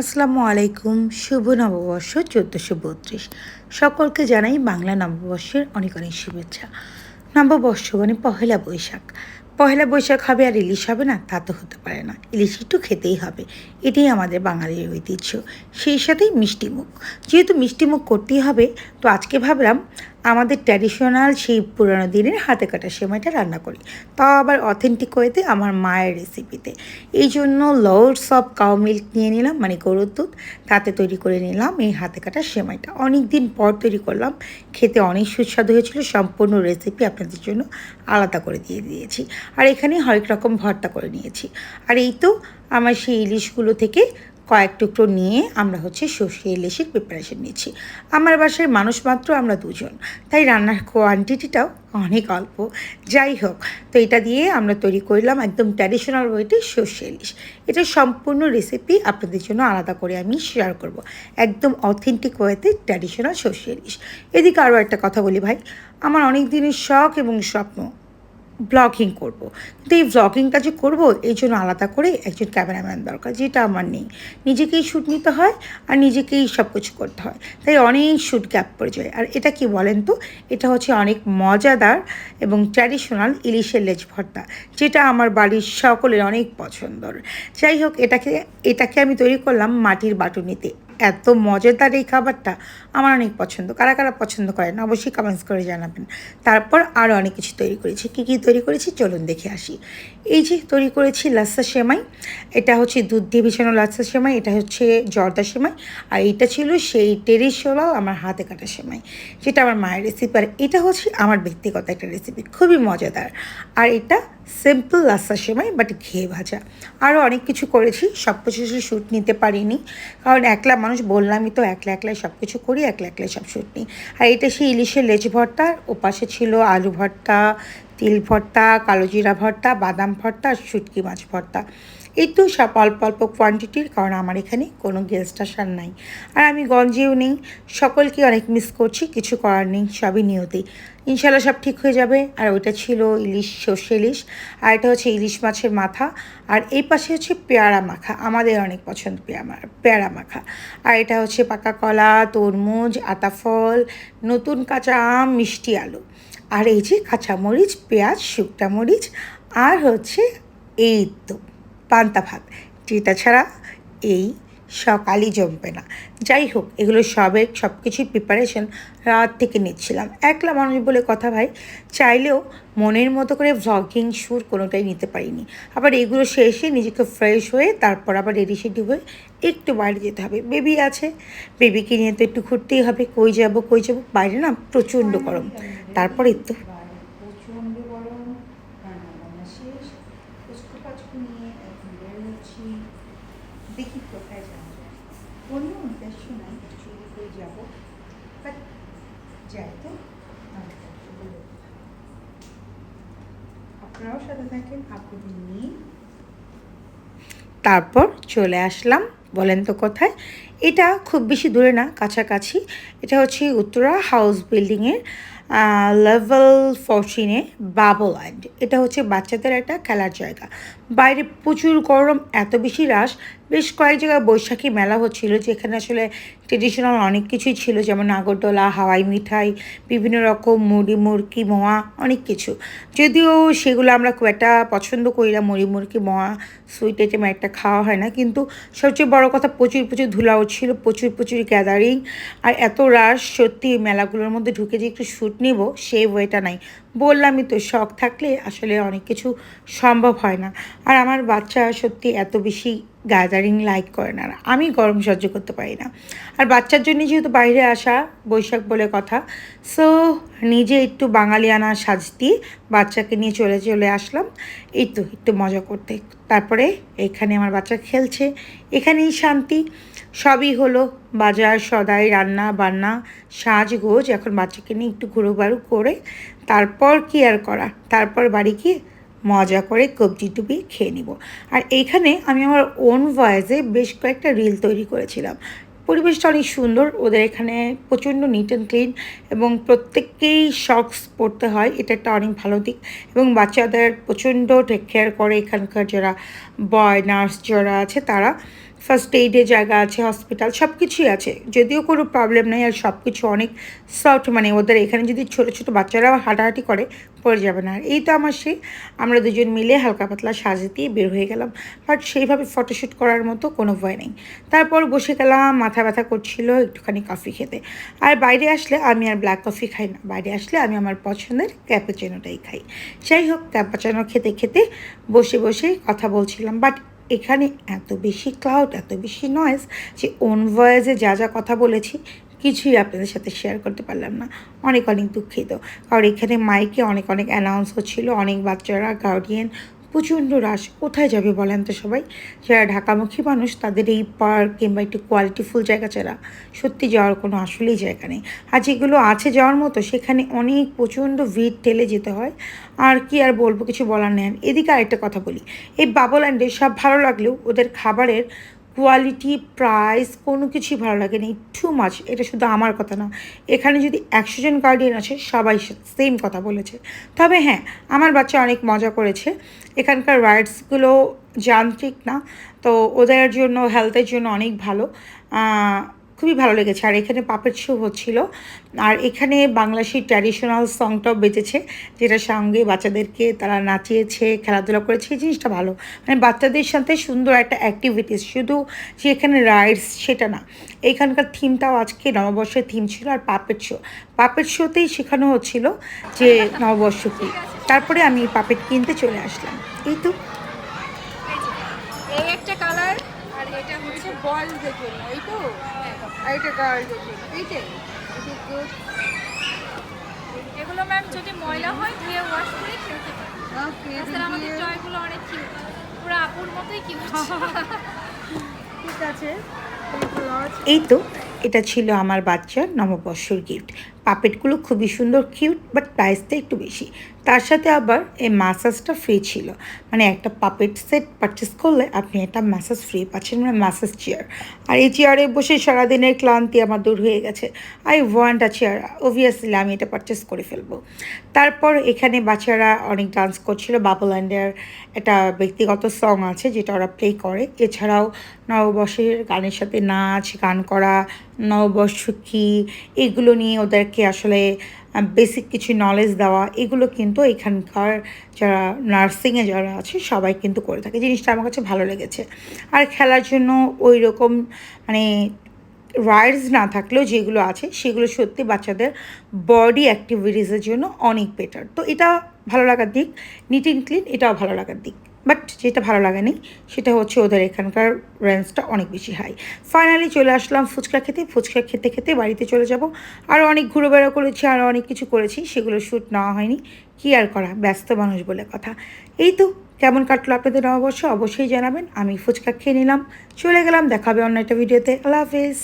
আসসালামু আলাইকুম, শুভ নববর্ষ চোদ্দোশো বত্রিশ। সকলকে জানাই বাংলা নববর্ষের অনেক অনেক শুভেচ্ছা। নববর্ষ মানে পহেলা বৈশাখ। পহেলা বৈশাখ হবে আর ইলিশ হবে না, তা তো হতে পারে না। ইলিশ একটু খেতেই হবে, এটাই আমাদের বাঙালির ঐতিহ্য। সেই সাথেই মিষ্টিমুখ। যেহেতু মিষ্টিমুখ করতেই হবে, তো আজকে ভাবলাম আমাদের ট্র্যাডিশনাল সেই পুরোনো দিনের হাতে কাটা সেমাইটা রান্না করি। তাও আবার অথেন্টিক ওয়েতে আমার মায়ের রেসিপিতে এই জন্য লোডস অফ কাউ মিল্ক নিয়ে নিলাম মানে গরুর দুধ, তাতে তৈরি করে নিলাম এই হাতে কাটা সেমাইটা। অনেক দিন পর তৈরি করলাম, খেতে অনেক সুস্বাদু হয়েছিল, সম্পূর্ণ রেসিপি আপনাদের জন্য আলাদা করে দিয়ে দিয়েছি। আর এখানে হরেক রকম ভর্তা করে নিয়েছি। আর এই তো আমার সেই ইলিশগুলো থেকে কয়েক টুকরো নিয়ে আমরা হচ্ছে সর্ষে, ইলিশের প্রিপারেশন নিচ্ছি। আমার বাসায় মানুষ মাত্র আমরা দুজন, তাই রান্নার কোয়ান্টিটিটাও অনেক অল্প। যাই হোক, তো এটা দিয়ে আমরা তৈরি করলাম একদম ট্র্যাডিশনাল ওয়েতে সর্ষে, ইলিশ। এটা সম্পূর্ণ রেসিপি আপনাদের জন্য আলাদা করে আমি শেয়ার করব। একদম অথেন্টিক ওয়েতে ট্র্যাডিশনাল সর্ষে, ইলিশ। এদিকে আরও একটা কথা বলি ভাই, আমার অনেক দিনের শখ এবং স্বপ্ন ব্লগিং করব। কিন্তু এই ব্লগিংটা যে করব এই জন্য আলাদা করে একজন ক্যামেরাম্যান দরকার, যেটা আমার নেই। নিজেকেই শ্যুট নিতে হয় আর নিজেকেই সব কিছু করতে হয়। তাই অনেক শ্যুট গ্যাপ পড়ে যায়। আর এটা কি বলেন তো? এটা হচ্ছে অনেক মজাদার এবং ট্র্যাডিশনাল ইলিশের লেজ ভর্তা, যেটা আমার বাড়ির সকলের অনেক পছন্দর। যাই হোক, এটাকে এটাকে আমি তৈরি করলাম মাটির বাটুনিতে। এত মজাদার এই খাবারটা আমার অনেক পছন্দ। কারা কারা পছন্দ করেন অবশ্যই কমেন্টস করে জানাবেন। তারপর আরও অনেক কিছু তৈরি করেছি। কী কী তৈরি করেছি? চলুন দেখে আসি। এই যে তৈরি করেছি লাচ্ছা সেমাই। এটা হচ্ছে দুধ দিয়ে বিছানো লাচ্ছা সেমাই, এটা হচ্ছে জর্দা সেমাই, আর এটা ছিল সেই টেরিসোলাও আমার হাতে কাটা সেমাই, যেটা আমার মায়ের রেসিপি আর এটা হচ্ছে আমার ব্যক্তিগত একটা রেসিপি খুবই মজাদার। আর এটা সিম্পল লাসা সেমাই বাট ঘিয়ে ভাজা। আরও অনেক কিছু করেছি সব কিছু শ্যুট নিতে পারিনি। কারণ একলা মানুষ, বললামই তো, একলা একলাই সব কিছু করি, একলা একলাই সব শ্যুট নিই। আর এটা সেই ইলিশের লেজ ভর্তার ওপাশে ছিল আলু ভর্তা, তিল ভর্তা কালোজিরা ভর্তা, বাদাম ভর্তা আর শুটকি মাছ ভর্তা। এই তো সব অল্প অল্প কোয়ান্টিটির কারণ আমার এখানে কোনো গেস্ট আসার নাই। আর আমি গঞ্জেও নেই, সকলকে অনেক মিস করছি, কিছু করার নেই, সবই নিয়তেই ইনশাল্লাহ সব ঠিক হয়ে যাবে, আর ওইটা ছিল ইলিশ সর্ষে ইলিশ, আর এটা হচ্ছে ইলিশ মাছের মাথা, আর এই পাশে হচ্ছে পেয়ারা মাখা, আমাদের অনেক পছন্দ পেয়ারা পেয়ারা মাখা। আর এটা হচ্ছে পাকা কলা, তরমুজ, আতাফল, নতুন কাঁচা আম, মিষ্টি আলু। আর এই যে কাঁচামরিচ, পেঁয়াজ শুকটা মরিচ, আর হচ্ছে এই তো। পান্তা ভাত। যেটা ছাড়া এই সকালই জমবে না। যাই হোক, এগুলো সবে সব কিছুই প্রিপারেশন রাত থেকে নিচ্ছিলাম। একলা মানুষ বলে কথা ভাই, চাইলেও মনের মতো করে ভ্লগিং সুর কোনোটাই নিতে পারিনি। আবার এগুলো শেষে নিজেকে ফ্রেশ হয়ে তারপর আবার রেডি সেডি হয়ে একটু বাইরে যেতে হবে। বেবি আছে বেবিকে নিয়ে তো একটু ঘুরতেই হবে। কই যাব কই যাব? বাইরে না প্রচণ্ড গরম। তারপরে তো প্রচণ্ড গরম রান্না বান্না শেষ পুষ্প পাচকু নিয়ে এখন বের হচ্ছি দেখি কোথায় যাওয়া যায় কোনো উদ্দেশ্য নাই চুরি করে যাব বাট যাই তো তাহলে তো বলে দেবো। আপনারাও সাথে থাকেন তারপর চলে আসলাম, বলেন তো কোথায়? এটা খুব বেশি দূরে না, কাছাকাছি। এটা হচ্ছে উত্তরা হাউস বিল্ডিংয়ের লেভেল ফোরটিনে বাবল ল্যান্ড এটা হচ্ছে বাচ্চাদের একটা খেলার জায়গা। বাইরে প্রচুর গরম, এত বেশি রাশ। বেশ কয়েক জায়গায় বৈশাখী মেলা হচ্ছিল, যেখানে আসলে ট্রেডিশনাল অনেক কিছুই ছিল, যেমন নাগরদোলা, হাওয়াই মিঠাই, বিভিন্ন রকম মুড়ি মুরকি মোয়া, অনেক কিছু। যদিও সেগুলো আমরা খুব একটা পছন্দ করি না, মুড়ি মুরকি মোয়া সুইট আইটেম একটা খাওয়া হয় না, কিন্তু সবচেয়ে বড় কথা প্রচুর প্রচুর ধুলাও ছিল, প্রচুর প্রচুর গ্যাদারিং আর এত রাশ সত্যি মেলাগুলোর মধ্যে ঢুকে যে একটু শ্যুট নেব, সেই ওয়েটা নাই। বললামই তো, শখ থাকলে আসলে অনেক কিছু সম্ভব হয় না। আর আমার বাচ্চা সত্যি এত বেশি গ্যাদারিং লাইক করে না, আমি গরম সহ্য করতে পারি না। আর বাচ্চার জন্য যেহেতু বাইরে আসা বৈশাখ বলে কথা সো নিজে একটু বাঙালিয়ানা সাজ দিয়ে বাচ্চাকে নিয়ে চলে চলে আসলাম। এই তো, একটু মজা করতে। তারপরে এখানে আমার বাচ্চা খেলছে, এখানেই শান্তি। সবই হলো বাজার, সদাই রান্না বান্না সাজগোজ। এখন বাচ্চাকে নিয়ে একটু ঘুরো বাড়ু করে তারপর কি আর করা? তারপর বাড়ি গিয়ে মজা করে কবজি টুপি খেয়ে নিব। আর এইখানে আমি আমার ওন ভয়েসে বেশ কয়েকটা রিল তৈরি করেছিলাম। পরিবেশটা অনেক সুন্দর, ওদের এখানে প্রচণ্ড নিট অ্যান্ড ক্লিন এবং প্রত্যেককেই শক্স পড়তে হয়, এটা একটা অনেক ভালো দিক। এবং বাচ্চাদের প্রচণ্ড টেক কেয়ার করে এখানকার যারা বয় নার্স যারা আছে, তারা ফার্স্ট এইডের জায়গা আছে হসপিটাল সব কিছুই আছে। যদিও কোনো প্রবলেম নেই, আর সব কিছু অনেক সফট মানে ওদের এখানে যদি ছোটো ছোটো বাচ্চারা হাঁটাহাঁটি করে, পড়ে যাবে না। আর এই তো আমার সেই, আমরা দুজন মিলে হালকা পাতলা সাজে দিয়ে বের হয়ে গেলাম। বাট সেইভাবে ফটোশ্যুট করার মতো কোনো ভয় নেই। তারপর বসে গেলাম, মাথা ব্যথা করছিল, একটুখানি কফি খেতে। আর বাইরে আসলে আমি আর ব্ল্যাক কফি খাই না। বাইরে আসলে আমি আমার পছন্দের ক্যাপাচিনোটাই খাই। যাই হোক ক্যাপাচিনো খেতে খেতে বসে বসে কথা বলছিলাম। বাট এখানে এত বেশি ক্লাউড এত বেশি নয়েজ যে ওন ভয়েসে যা যা কথা বলেছি, কিছুই আপনাদের সাথে শেয়ার করতে পারলাম না। অনেক অনেক দুঃখিত। কারণ এখানে মাইকে অনেক অনেক অ্যানাউন্স হচ্ছিল, অনেক বাচ্চারা গার্ডিয়ান প্রচণ্ড রাশ। কোথায় যাবে বলেন তো সবাই? যারা ঢাকামুখী মানুষ, তাদের এই পার্ক কিংবা একটি কোয়ালিটিফুল জায়গা ছাড়া সত্যি যাওয়ার কোনো আসলেই জায়গা নেই। আর যেগুলো আছে যাওয়ার মতো, সেখানে অনেক প্রচণ্ড ভিড় ঠেলে যেতে হয়। আর কি আর বলব, কিছু বলার নেই। এদিকে আরেকটা কথা বলি। এই বাবল্যান্ডে সব ভালো লাগলেও ওদের খাবারের কোয়ালিটি প্রাইস কোনো কিছুই ভালো লাগে নি টু মাছ এটা শুধু আমার কথা না। এখানে যদি একশো জন গার্ডিয়ান আছে, সবাই সেম কথা বলেছে। তবে হ্যাঁ আমার বাচ্চা অনেক মজা করেছে। এখানকার রাইডসগুলো যান্ত্রিক না। তো ওদের জন্য হেলথের জন্য অনেক ভালো। খুবই ভালো লেগেছে। আর এখানে পাপের শো হচ্ছিল। আর এখানে বাংলাদেশের ট্র্যাডিশনাল সংটাও বেঁচেছে যেটার সঙ্গে বাচ্চাদেরকে তারা নাচিয়েছে, খেলাধুলা করেছে, এই জিনিসটা ভালো। মানে বাচ্চাদের সাথে সুন্দর একটা অ্যাক্টিভিটিস শুধু যে এখানে রাইডস সেটা না। এইখানকার থিমটাও আজকে নববর্ষের থিম ছিল আর পাপের শো পাপের শোতেই শেখানো হচ্ছিল যে নববর্ষ কী তারপরে আমি পাপেট কিনতে চলে আসলাম। এই তো এই একটা কালার আর এটা বয়েজদের জন্য এই তো? আর এটা গার্লদের জন্য এইটাই এগুলো ম্যাম যদি ময়লা হয় ধুয়ে ওয়াশ করে খেলতে পারেন। তাছাড়া আমাদের অনেক কিউট পুরো আপুর মতোই কিউট ঠিক আছে। এই তো এটা ছিল আমার বাচ্চার নববর্ষর গিফট পাপেটগুলো খুবই সুন্দর কিউট বাট প্রাইসটা একটু বেশি। তার সাথে আবার এই ম্যাসাজটা ফ্রি ছিল। মানে একটা পাপেট সেট পারচেস করলে আপনি একটা ম্যাসাজ ফ্রি পাচ্ছেন মানে ম্যাসাজ চেয়ার আর এই চেয়ারে বসে সারাদিনের ক্লান্তি আমার দূর হয়ে গেছে। I want a chair obviously আমি এটা পারচেস করে ফেলব। তারপর এখানে বাচ্চারা অনেক ডান্স করছিল। বাবুল্যান্ডের একটা ব্যক্তিগত সং আছে, যেটা ওরা প্লে করে। এছাড়াও নববর্ষের গানের সাথে নাচ, গান করা নববর্ষ কী এগুলো নিয়ে ওদেরকে আসলে বেসিক কিছু নলেজ দেওয়া, এগুলো কিন্তু এখানকার যারা নার্সিংয়ে যারা আছে, সবাই কিন্তু করে থাকে। জিনিসটা আমার কাছে ভালো লেগেছে। আর খেলার জন্য ওই রকম মানে রাইডস না থাকলেও যেগুলো আছে, সেগুলো সত্যি বাচ্চাদের বডি অ্যাক্টিভিটিসের জন্য অনেক বেটার তো এটা ভালো লাগার দিক নিট অ্যান্ড ক্লিন এটাও ভালো লাগার দিক। বাট যেটা ভালো লাগেনি, সেটা হচ্ছে ওদের এখানকার রেঞ্জটা অনেক বেশি হাই ফাইনালি চলে আসলাম ফুচকা খেতে ফুচকা খেতে খেতে বাড়িতে চলে যাব। আরও অনেক ঘুরে বেড়া করেছি আরও অনেক কিছু করেছি, সেগুলো শ্যুট নেওয়া হয়নি। কী আর করা, ব্যস্ত মানুষ বলে কথা। এই তো, কেমন কাটলো আপনাদের নববর্ষ? অবশ্যই জানাবেন। আমি ফুচকা খেয়ে নিলাম। চলে গেলাম, দেখাবে অন্য একটা ভিডিওতে আল্লাহ হাফিজ।